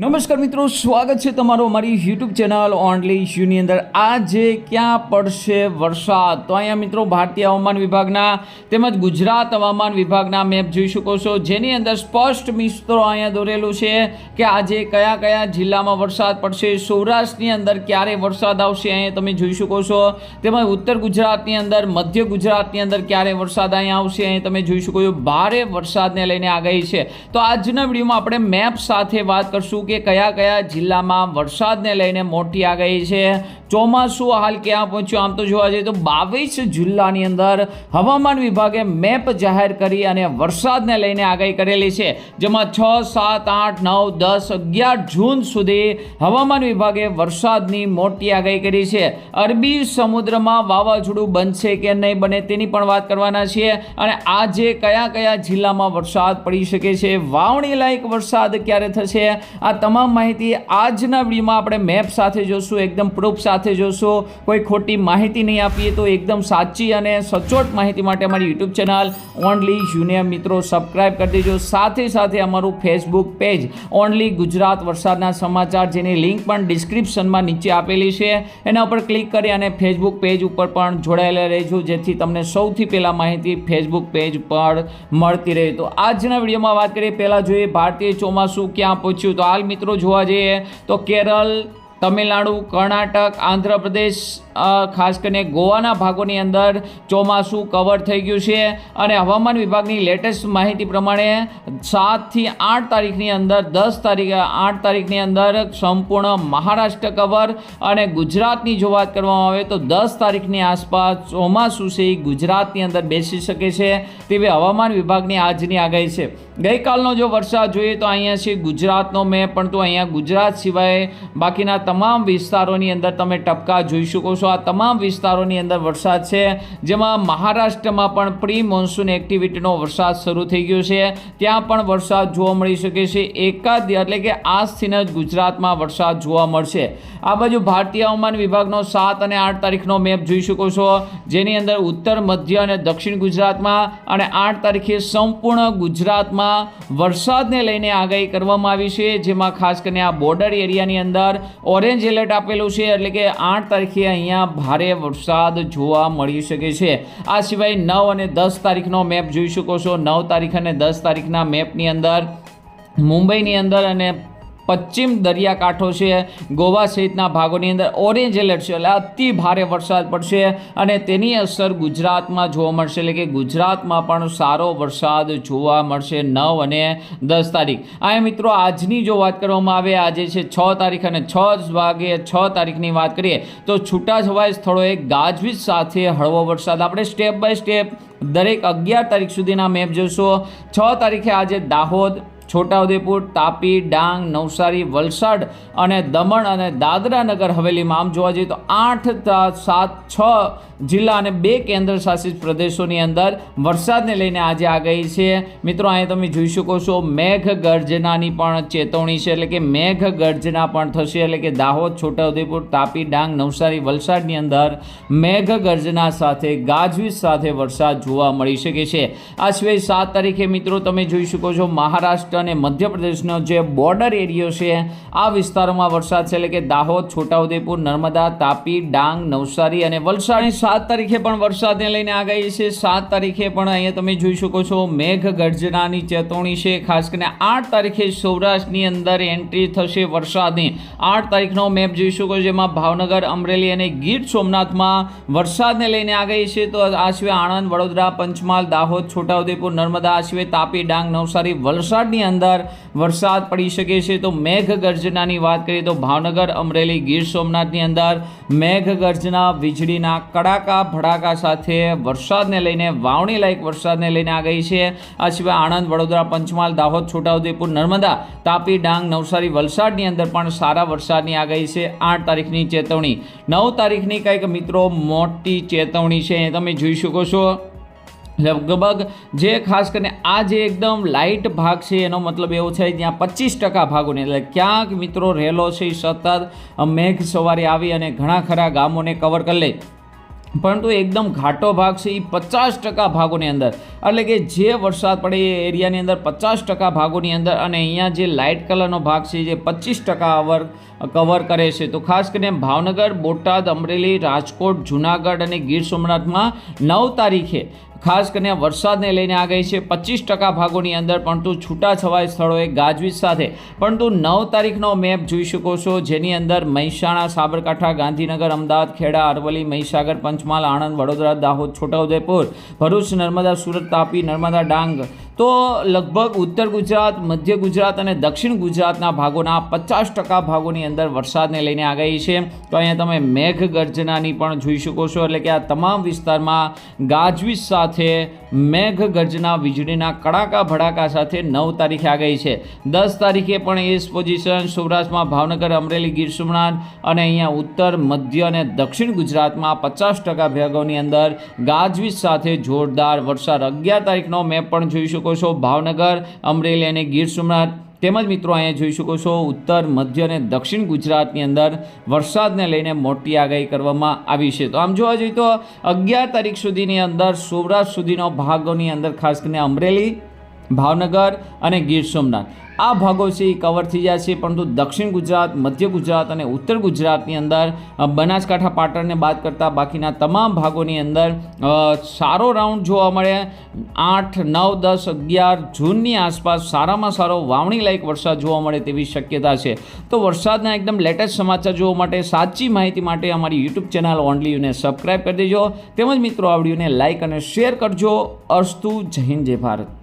નમસ્કાર મિત્રો, સ્વાગત છે તમારું અમારી યુટ્યુબ ચેનલ ઓનલી ઇશ્યુની અંદર. આજે ક્યાં પડશે વરસાદ? તો અહીંયા મિત્રો, ભારતીય હવામાન વિભાગના તેમજ ગુજરાત હવામાન વિભાગના મેપ જોઈ શકો છો. જેની અંદર સ્પષ્ટ મિત્રો અહીંયા દોરેલું છે કે આજે કયા કયા જિલ્લામાં વરસાદ પડશે, સૌરાષ્ટ્રની અંદર ક્યારે વરસાદ આવશે અહીંયા તમે જોઈ શકો છો. તેમજ ઉત્તર ગુજરાતની અંદર, મધ્ય ગુજરાતની અંદર ક્યારે વરસાદ અહીંયા આવશે અહીં તમે જોઈ શકો છો. ભારે વરસાદને લઈને આગાહી છે. તો આજના વિડીયોમાં આપણે મેપ સાથે વાત કરશું કે કયા કયા જિલ્લામાં વરસાદને લઈને મોટી આગાહી છે? ચોમાસું હાલ ક્યાં પહોંચ્યું? આમ તો જોવા જઈએ તો બાવીસ જિલ્લાની અંદર હવામાન વિભાગે મેપ જાહેર કરી અને વરસાદને લઈને આગાહી કરેલી છે, જેમાં છ, સાત, આઠ, નવ, દસ, અગિયાર જૂન સુધી હવામાન વિભાગે વરસાદની મોટી આગાહી કરી છે. અરબી સમુદ્રમાં વાવાઝોડું બનશે કે નહીં બને તેની પણ વાત કરવાના છીએ. અને આજે કયા કયા જિલ્લામાં વરસાદ પડી શકે છે, વાવણી લાયક વરસાદ ક્યારે થશે? આ તમામ માહિતી આજના વિડીયોમાં આપણે મેપ સાથે જોશું. એકદમ પ્રૂફ સાથે જોશું. કોઈ ખોટી માહિતી નહીં આપીએ તો એકદમ સાચી અને સચોટ માહિતી માટે અમારી યુટ્યુબ ચેનલ ઓનલી જુનિયર મિત્રો સબસ્ક્રાઈબ કરી દેજો. સાથે સાથે અમારું ફેસબુક પેજ ઓનલી ગુજરાત વરસાદના સમાચાર જેની લિંક પણ ડિસ્ક્રિપ્શનમાં નીચે આપેલી છે. એના ઉપર ક્લિક કરી અને ફેસબુક પેજ ઉપર પણ જોડાયેલા રહેજો, જેથી તમને સૌથી પહેલાં માહિતી ફેસબુક પેજ પર મળતી રહે. તો આજના વિડીયોમાં વાત કરીએ. પહેલાં જોઈએ ભારતીય ચોમાસું ક્યાં પહોંચ્યું? તો હાલ મિત્રો જોવા જઈએ તો કેરળ તમિલનાડુ, કર્ણાટક, આંધ્રપ્રદેશ ખાસ કરીને ગોવાના ભાગોની અંદર ચોમાસું કવર થઈ ગયું છે. અને હવામાન વિભાગની લેટેસ્ટ માહિતી પ્રમાણે સાતથી આઠ તારીખની અંદર, દસ તારીખ આઠ તારીખની અંદર સંપૂર્ણ મહારાષ્ટ્ર કવર અને ગુજરાતની જો વાત કરવામાં આવે તો દસ તારીખની આસપાસ ચોમાસું છે એ ગુજરાતની અંદર બેસી શકે છે તેવી હવામાન વિભાગની આજની આગાહી છે. ગઈકાલનો જો વરસાદ જોઈએ તો અહીંયા છે ગુજરાતનો મેં, પણ તો અહીંયા ગુજરાત સિવાય બાકીના તમામ વિસ્તારોની અંદર તમે ટપકા જોઈ શકો છો. આ તમામ વિસ્તારોની અંદર વરસાદ છે. જેમાં મહારાષ્ટ્રમાં પણ પ્રી મોન્સૂન એક્ટિવિટીનો વરસાદ શરૂ થઈ ગયો છે. ત્યાં પણ વરસાદ જોવા મળી શકે છે. એકાદ એટલે કે આજથી જ ગુજરાતમાં વરસાદ જોવા મળશે. આ બાજુ ભારતીય હવામાન વિભાગનો સાત અને આઠ તારીખનો મેપ જોઈ શકો છો. જેની અંદર ઉત્તર, મધ્ય અને દક્ષિણ ગુજરાતમાં અને આઠ તારીખે સંપૂર્ણ ગુજરાતમાં વરસાદને લઈને આગાહી કરવામાં આવી છે, જેમાં ખાસ કરીને આ બોર્ડર એરિયાની અંદર ઓરેન્જ એલર્ટ આપેલું છે, એટલે કે આઠ તારીખે અહીંયા ભારે વરસાદ જોવા મળી શકે છે. આ સિવાય નવ અને દસ તારીખનો મેપ જોઈ શકો છો. નવ તારીખ અને દસ તારીખના મેપની અંદર મુંબઈની અંદર અને પશ્ચિમ દરિયાકાંઠો છે. ગોવા સહિતના ભાગોની અંદર ઓરેન્જ એલર્ટ છે. એટલે અતિ ભારે વરસાદ પડશે અને તેની અસર ગુજરાતમાં જોવા મળશે. એટલે કે ગુજરાતમાં પણ સારો વરસાદ જોવા મળશે નવ અને દસ તારીખ. આ મિત્રો, આજની જો વાત કરવામાં આવે, આજે છે છ તારીખ અને છ વાગે છ તારીખની વાત કરીએ, તો છૂટાછવાય સ્થળોએ ગાજવીજ સાથે હળવો વરસાદ. આપણે સ્ટેપ બાય સ્ટેપ દરેક અગિયાર તારીખ સુધીના મેપ જોશો. છ તારીખે આજે દાહોદ છોટાઉદેપુર, તાપી, ડાંગ, નવસારી, વલસાડ અને દમણ અને દાદરા નગર હવેલીમાં આમ જોવા જઈએ તો આઠ સાત છ જિલ્લા અને બે કેન્દ્ર શાસિત પ્રદેશોની અંદર વરસાદને લઈને આજે આ ગઈ છે. મિત્રો, અહીંયા તમે જોઈ શકો છો મેઘ ગર્જનાની પણ ચેતવણી છે. એટલે કે મેઘ ગર્જના પણ થશે. એટલે કે દાહોદ, છોટાઉદેપુર, તાપી, ડાંગ, નવસારી, વલસાડની અંદર મેઘ ગર્જના સાથે, ગાજવીજ સાથે વરસાદ જોવા મળી શકે છે. આ સિવાય સાત તારીખે મિત્રો તમે જોઈ શકો છો મહારાષ્ટ્ર અને મધ્યપ્રદેશનો જે બોર્ડર એરિયો છે, આ વિસ્તારોમાં વરસાદ છે, એટલે કે દાહોદ, છોટાઉદેપુર, નર્મદા, તાપી, ડાંગ, નવસારી અને વલસાડની સાત તારીખે પણ વરસાદને લઈને આગાહી છે. સાત તારીખે પણ અહીંયા તમે જોઈ શકો છો મેઘ ગર્જનાની ચેતવણી છે. ખાસ કરીને આઠ તારીખે સૌરાષ્ટ્રની અંદર એન્ટ્રી થશે વરસાદની. આઠ તારીખનો મેપ જોઈ શકો જેમાં ભાવનગર, અમરેલી અને ગીર સોમનાથમાં વરસાદને લઈને આગાહી છે. તો આ સિવાય આણંદ, વડોદરા, પંચમહાલ, દાહોદ, છોટાઉદેપુર, નર્મદા, આ સિવાય તાપી, ડાંગ, નવસારી, વલસાડની અંદર વરસાદ પડી શકે છે, તો મેઘગર્જનાની વાત કરીએ તો ભાવનગર, અમરેલી, ગીર સોમનાથની અંદર મેઘગર્જના, વીજળીના કડાકા, ભડાકા સાથે વરસાદને લઈને વાવણી લાયક વરસાદને લઈને આગાહી છે. આ સિવાય આણંદ, વડોદરા, પંચમહાલ, દાહોદ, છોટાઉદેપુર, નર્મદા, તાપી, ડાંગ, નવસારી, વલસાડની અંદર પણ સારા વરસાદની આગાહી છે. આઠ તારીખની ચેતવણી. નવ તારીખની કંઈક મિત્રો મોટી ચેતવણી છે તમે જોઈ શકો છો. લગભગ જે ખાસ કરીને આ જે એકદમ લાઇટ ભાગ છે, એનો મતલબ એવો છે, જ્યાં પચીસ ટકા ભાગોને, એટલે ક્યાંક મિત્રો રહેલો છે એ સતત મેઘ સવારે આવી અને ઘણા ખરા ગામોને કવર કરી લે. પરંતુ એકદમ ઘાટો ભાગ છે એ પચાસ ટકા ભાગોની અંદર. એટલે કે જે વરસાદ પડે એ એરિયાની અંદર પચાસ ટકા ભાગોની અંદર અને અહીંયા જે લાઇટ કલરનો ભાગ છે, જે પચીસ ટકા અવર કવર કરે છે. તો ખાસ કરીને ભાવનગર, બોટાદ, અમરેલી, રાજકોટ, જુનાગઢ અને ગીર સોમનાથમાં નવ તારીખે ખાસ કરીને વરસાદને લઈને આ ગઈ છે. પચીસ ટકા ભાગોની અંદર પરંતુ છૂટાછવાયા સ્થળોએ ગાજવીજ સાથે. પરંતુ નવ તારીખનો મેપ જોઈ શકો છો, જેની અંદર મહેસાણા, સાબરકાંઠા, ગાંધીનગર, અમદાવાદ, ખેડા, અરવલ્લી, મહીસાગર, પંચમહાલ, આણંદ, વડોદરા, દાહોદ છોટાઉદેપુર ભરૂચ, નર્મદા, સુરત, તાપી, નર્મદા, ડાંગ તો લગભગ ઉત્તર ગુજરાત, મધ્ય ગુજરાત અને દક્ષિણ ગુજરાતના ભાગોના પચાસ ટકા ભાગોની અંદર વરસાદને લઈને આગાહી છે. તો અહીંયા તમે મેઘ ગર્જનાની પણ જોઈ શકો છો. એટલે કે આ તમામ વિસ્તારમાં ગાજવીજ સાથે મેઘ ગર્જના વીજળીના કડાકા ભડાકા સાથે નવ તારીખે આગાહી છે. દસ તારીખે પણ એ પોઝિશન સૌરાષ્ટ્રમાં, ભાવનગર, અમરેલી, ગીર સોમનાથ અને અહીંયા ઉત્તર, મધ્ય અને દક્ષિણ ગુજરાતમાં પચાસ ટકા ભાગોની અંદર ગાજવીજ સાથે જોરદાર વરસાદ. અગિયાર તારીખનો મેપ પણ જોઈ શકો છો ભાવનગર, અમરેલી અને ગીર સોમનાથ. તેમજ મિત્રો અહીંયા જોઈ શકો છો ઉત્તર, મધ્ય અને દક્ષિણ ગુજરાતની અંદર વરસાદને લઈને મોટી આગાહી કરવામાં આવી છે. તો આમ જોવા જઈએ તો અગિયાર તારીખ સુધીની અંદર સૌરાષ્ટ્ર સુધીનો ભાગોની અંદર ખાસ કરીને અમરેલી ભાવનગર અને ગીર સોમનાથ. આ ભાગો છે એ કવર થઈ જાય છે, પરંતુ દક્ષિણ ગુજરાત, મધ્ય ગુજરાત અને ઉત્તર ગુજરાતની અંદર બનાસકાંઠા પાટણને બાદ કરતાં બાકીના તમામ ભાગોની અંદર સારો રાઉન્ડ જોવા મળે. આઠ, નવ, દસ, અગિયાર જૂનની આસપાસ સારામાં સારો વાવણી લાયક વરસાદ જોવા મળે તેવી શક્યતા છે. તો વરસાદના એકદમ લેટેસ્ટ સમાચાર જોવા માટે, સાચી માહિતી માટે અમારી યુટ્યુબ ચેનલ ઓનલીને સબસ્ક્રાઈબ કરી દેજો. તેમજ મિત્રો, આ લાઇક અને શેર કરજો. અસ્તુ જય હિન્દ, જય ભારત.